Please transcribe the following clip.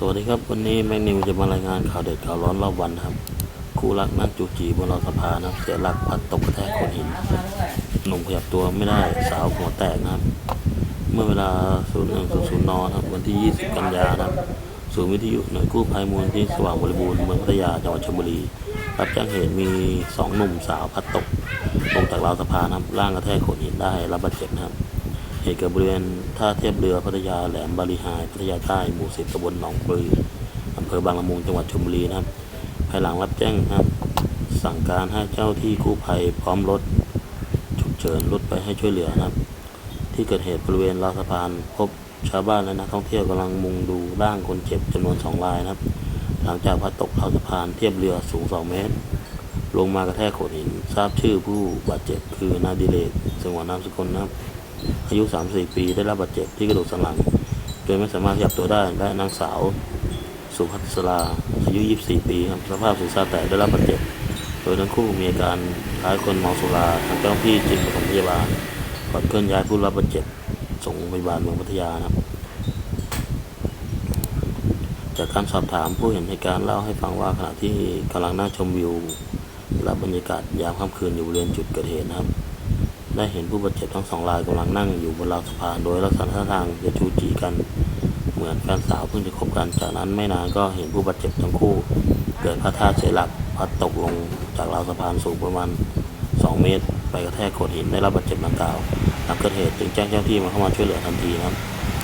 สวัสดีครับ วันนี้แมกนิวจะมารายงานข่าวเด็ดข่าวร้อนรอบวันนะครับ คู่รักนั่งจูจีบนราวสะพานะครับเสียหลักพัดตกกระแทกโขดหินหนุ่มขยับตัวไม่ได้สาวหัวแตกนะครับ เมื่อเวลา0100นนะครับวันที่ 20 กันยายนะครับศูนย์วิทยุหน่วยกู้ภัยมูลที่สว่างบริบูรณ์เมืองพัทยาจังหวัดชลบุรีรับแจ้งเหตุมีสองหนุ่มสาวพัดตกลงจากราวสะพานนะครับร่างกระแทกโขดหินได้รับบาดเจ็บนะครับ เหตุเกิดบริเวณท่าเทียบเรือพัทยาแหลมบาลีไฮพัทยาใต้หมู่สิบตำบลหนองปลืออำเภอบางละมุงจังหวัดชลบุรีนะครับ ภายหลังรับแจ้งนะครับ สั่งการให้เจ้าที่กู้ภัยพร้อมรถฉุกเฉินรถไปให้ช่วยเหลือนะครับ ที่เกิดเหตุบริเวณราวสะพานพบชาวบ้านและนักท่องเที่ยวกำลังมุงดูร่างคนเจ็บจำนวนสองรายนะครับ หลังจากพัดตกราวสะพานเทียบเรือสูง2เมตร ลงมากระแทกโขดหินทราบชื่อผู้บาดเจ็บคือนาดิเลกสงวนนามสกุลนะครับ อายุ 34 ปีได้รับบาดเจ็บที่กระดูกสันหลังโดยไม่สามารถขยับตัวได้ และนางสาวสุภัสราอายุ 24 ปีครับสภาพศีรษะแตกได้รับบาดเจ็บ โดยทั้งคู่มีอาการคล้ายคนเมาสุราทางเจ้าหน้าที่จึงปฐมพยาบาลก่อนเคลื่อนย้ายผู้รับบาดเจ็บส่งโรงพยาบาลเมืองพัทยานะครับ จากการสอบถามผู้เห็นเหตุการณ์เล่าให้ฟังว่าขณะที่กำลังนั่งชมวิว และบรรยากาศยามค่ำคืนอยู่บริเวณจุดเกิดเหตุนะครับ ได้เห็นผู้บาดเจ็บทั้งสองรายกำลังนั่งอยู่บนราวสะพานโดยลักษณะท่าทางจะจูจีกัน เหมือนแฟนสาวเพิ่งจะคบกันจากนั้นไม่นานก็เห็นผู้บาดเจ็บทั้งคู่ เกิดพลาดท่าเสียหลักพัดตกลงจากราวสะพานสูงประมาณ 2 เมตร ไปกระแทกโขดหินได้รับบาดเจ็บดังกล่าวหลังเกิดเหตุจึงแจ้งเจ้าหน้าที่มาเข้ามาช่วยเหลือทันทีนะครับ